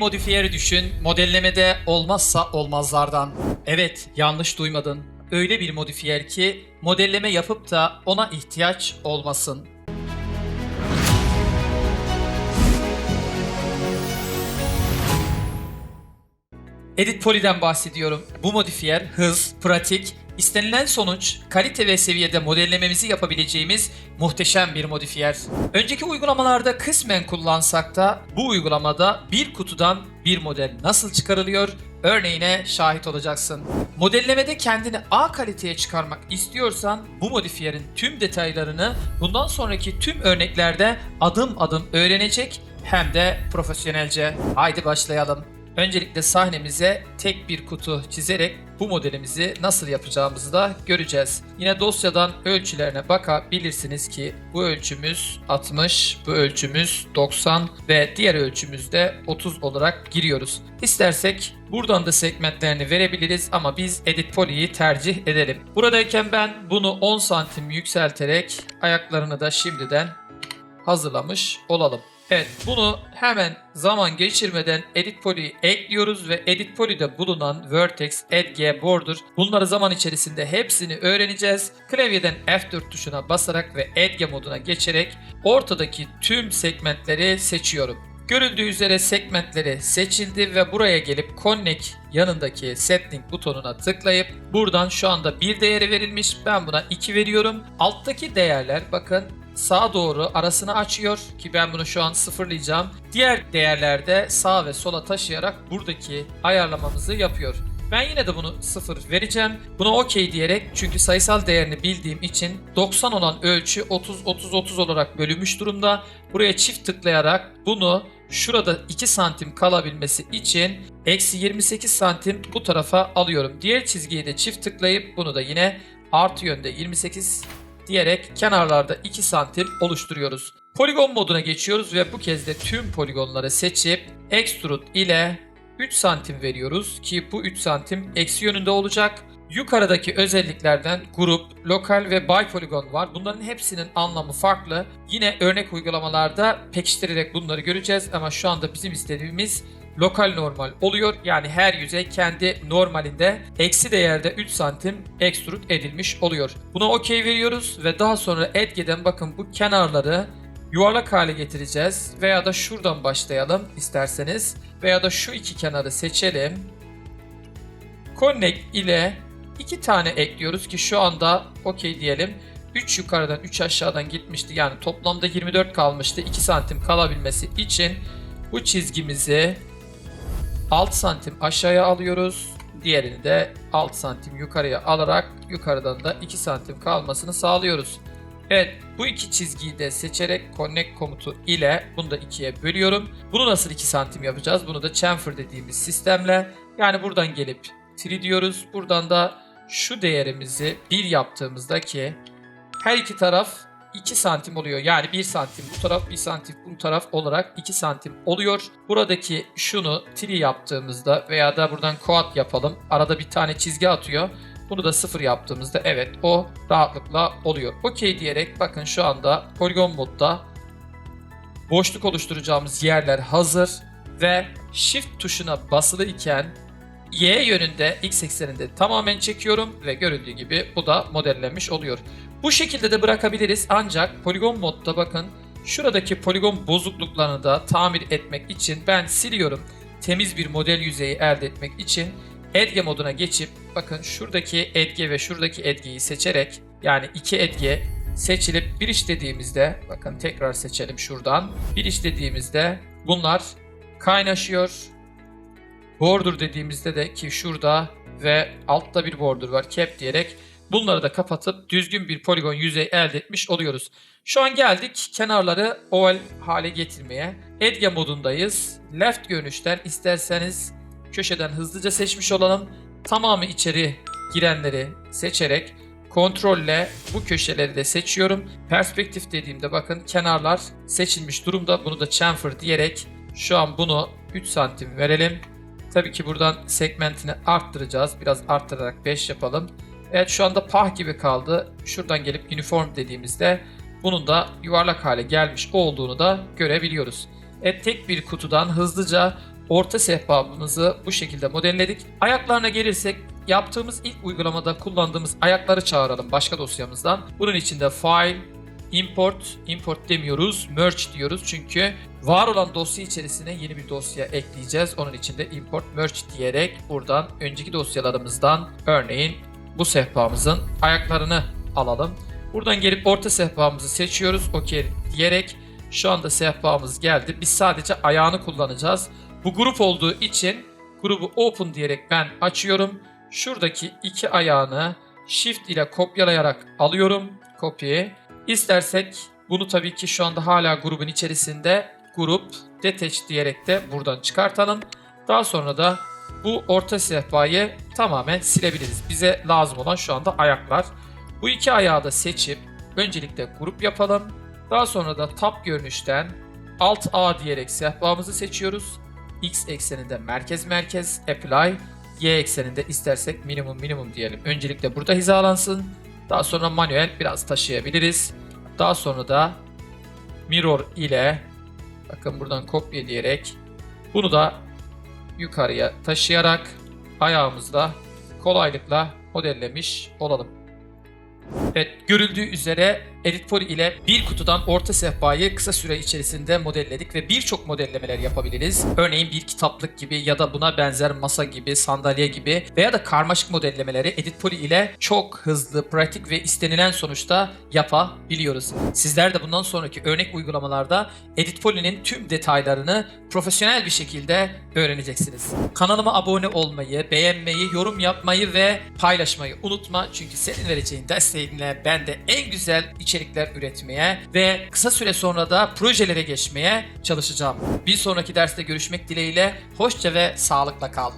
modifiyeri düşün, modellemede olmazsa olmazlardan. Evet, yanlış duymadın. Öyle bir modifiyer ki modelleme yapıp da ona ihtiyaç olmasın. Edit Poly'den bahsediyorum. Bu modifiyer hız, pratik, istenilen sonuç, kalite ve seviyede modellememizi yapabileceğimiz muhteşem bir modifiyer. Önceki uygulamalarda kısmen kullansak da bu uygulamada bir kutudan bir model nasıl çıkarılıyor örneğine şahit olacaksın. Modellemede kendini A kaliteye çıkarmak istiyorsan bu modifiyerin tüm detaylarını bundan sonraki tüm örneklerde adım adım öğrenecek hem de profesyonelce. Haydi başlayalım. Öncelikle sahnemize tek bir kutu çizerek bu modelimizi nasıl yapacağımızı da göreceğiz. Yine dosyadan ölçülerine bakabilirsiniz ki bu ölçümüz 60, bu ölçümüz 90 ve diğer ölçümüz de 30 olarak giriyoruz. İstersek buradan da segmentlerini verebiliriz ama biz Edit Poly'yi tercih edelim. Buradayken ben bunu 10 santim yükselterek ayaklarını da şimdiden hazırlamış olalım. Evet bunu hemen zaman geçirmeden Edit Poly'yi ekliyoruz ve Edit Poly'de bulunan Vertex, Edge, Border bunları zaman içerisinde hepsini öğreneceğiz. Klavyeden F4 tuşuna basarak ve Edge moduna geçerek ortadaki tüm segmentleri seçiyorum. Görüldüğü üzere segmentleri seçildi ve buraya gelip Connect yanındaki Setting butonuna tıklayıp buradan şu anda bir değeri verilmiş. Ben buna 2 veriyorum. Alttaki değerler bakın sağa doğru arasını açıyor ki ben bunu şu an sıfırlayacağım. Diğer değerlerde sağ ve sola taşıyarak buradaki ayarlamamızı yapıyor. Ben yine de bunu sıfır vereceğim. Buna okey diyerek çünkü sayısal değerini bildiğim için 90 olan ölçü 30 30 30 olarak bölünmüş durumda. Buraya çift tıklayarak bunu şurada 2 santim kalabilmesi için eksi 28 santim bu tarafa alıyorum. Diğer çizgiye de çift tıklayıp bunu da yine artı yönde 28 diyerek kenarlarda 2 santim oluşturuyoruz. Poligon moduna geçiyoruz ve bu kez de tüm poligonları seçip Extrude ile 3 santim veriyoruz ki bu 3 santim eksi yönünde olacak. Yukarıdaki özelliklerden grup, lokal ve bipoligon var. Bunların hepsinin anlamı farklı. Yine örnek uygulamalarda pekiştirerek bunları göreceğiz ama şu anda bizim istediğimiz lokal normal oluyor. Yani her yüzey kendi normalinde eksi değerde 3 santim extrude edilmiş oluyor. Buna okey veriyoruz ve daha sonra Edge'den bakın bu kenarları yuvarlak hale getireceğiz. Veya da şuradan başlayalım isterseniz. Veya da şu iki kenarı seçelim. Connect ile iki tane ekliyoruz ki şu anda okey diyelim. 3 yukarıdan 3 aşağıdan gitmişti. Yani toplamda 24 kalmıştı. 2 santim kalabilmesi için bu çizgimizi 6 santim aşağıya alıyoruz. Diğerini de 6 santim yukarıya alarak yukarıdan da 2 santim kalmasını sağlıyoruz. Evet bu iki çizgiyi de seçerek connect komutu ile bunu da ikiye bölüyorum. Bunu nasıl 2 santim yapacağız? Bunu da chamfer dediğimiz sistemle yani buradan gelip 3 diyoruz. Buradan da şu değerimizi 1 yaptığımızda ki her iki taraf 2 santim oluyor. Yani 1 santim bu taraf 1 santim bu taraf olarak 2 santim oluyor. Buradaki şunu tri yaptığımızda veya da buradan quad yapalım. Arada bir tane çizgi atıyor. Bunu da sıfır yaptığımızda evet o rahatlıkla oluyor. Okey diyerek bakın şu anda poligon modda boşluk oluşturacağımız yerler hazır ve shift tuşuna basılı iken Y yönünde x ekseninde tamamen çekiyorum ve görüldüğü gibi bu da modellenmiş oluyor. Bu şekilde de bırakabiliriz ancak poligon modda bakın şuradaki poligon bozukluklarını da tamir etmek için ben siliyorum. Temiz bir model yüzeyi elde etmek için Edge moduna geçip bakın şuradaki Edge ve şuradaki Edge'yi seçerek yani iki Edge seçilip bir işlediğimizde bakın tekrar seçelim şuradan. Bir işlediğimizde bunlar kaynaşıyor. Border dediğimizde de ki şurada ve altta bir border var cap diyerek bunları da kapatıp düzgün bir poligon yüzey elde etmiş oluyoruz. Şu an geldik kenarları oval hale getirmeye. Edge modundayız. Left görünüşten isterseniz köşeden hızlıca seçmiş olalım. Tamamı içeri girenleri seçerek kontrolle bu köşeleri de seçiyorum. Perspektif dediğimde bakın kenarlar seçilmiş durumda. Bunu da chamfer diyerek şu an bunu 3 santim verelim. Tabii ki buradan segmentini arttıracağız. Biraz arttırarak 5 yapalım. Evet şu anda pah gibi kaldı. Şuradan gelip uniform dediğimizde bunun da yuvarlak hale gelmiş olduğunu da görebiliyoruz. Evet tek bir kutudan hızlıca orta sehpamızı bu şekilde modelledik. Ayaklarına gelirsek yaptığımız ilk uygulamada kullandığımız ayakları çağıralım başka dosyamızdan. Bunun için de file, import, import demiyoruz, merge diyoruz çünkü var olan dosya içerisine yeni bir dosya ekleyeceğiz. Onun için de import merge diyerek buradan önceki dosyalarımızdan örneğin bu sehpamızın ayaklarını alalım. Buradan gelip orta sehpamızı seçiyoruz. OK diyerek şu anda sehpamız geldi. Biz sadece ayağını kullanacağız. Bu grup olduğu için grubu open diyerek ben açıyorum. Şuradaki iki ayağını shift ile kopyalayarak alıyorum. Copy. İstersek bunu tabii ki şu anda hala grubun içerisinde grup detach diyerek de buradan çıkartalım. Daha sonra da bu orta sehpayı tamamen silebiliriz. Bize lazım olan şu anda ayaklar. Bu iki ayağı da seçip öncelikle grup yapalım. Daha sonra da tab görünüşten Alt A diyerek sehpamızı seçiyoruz. X ekseninde merkez merkez apply. Y ekseninde istersek minimum minimum diyelim. Öncelikle burada hizalansın. Daha sonra manuel biraz taşıyabiliriz. Daha sonra da mirror ile bakın buradan kopya diyerek bunu da yukarıya taşıyarak ayağımızla kolaylıkla modellemiş olalım. Evet, görüldüğü üzere Edit Poly ile bir kutudan orta sehpayı kısa süre içerisinde modelledik ve birçok modellemeler yapabiliriz. Örneğin bir kitaplık gibi ya da buna benzer masa gibi, sandalye gibi veya da karmaşık modellemeleri Edit Poly ile çok hızlı, pratik ve istenilen sonuçta yapabiliyoruz. Sizler de bundan sonraki örnek uygulamalarda Edit Poly'nin tüm detaylarını profesyonel bir şekilde öğreneceksiniz. Kanalıma abone olmayı, beğenmeyi, yorum yapmayı ve paylaşmayı unutma. Çünkü senin vereceğin desteğinle ben de en güzel içerikler üretmeye ve kısa süre sonra da projelere geçmeye çalışacağım. Bir sonraki derste görüşmek dileğiyle hoşça ve sağlıkla kal.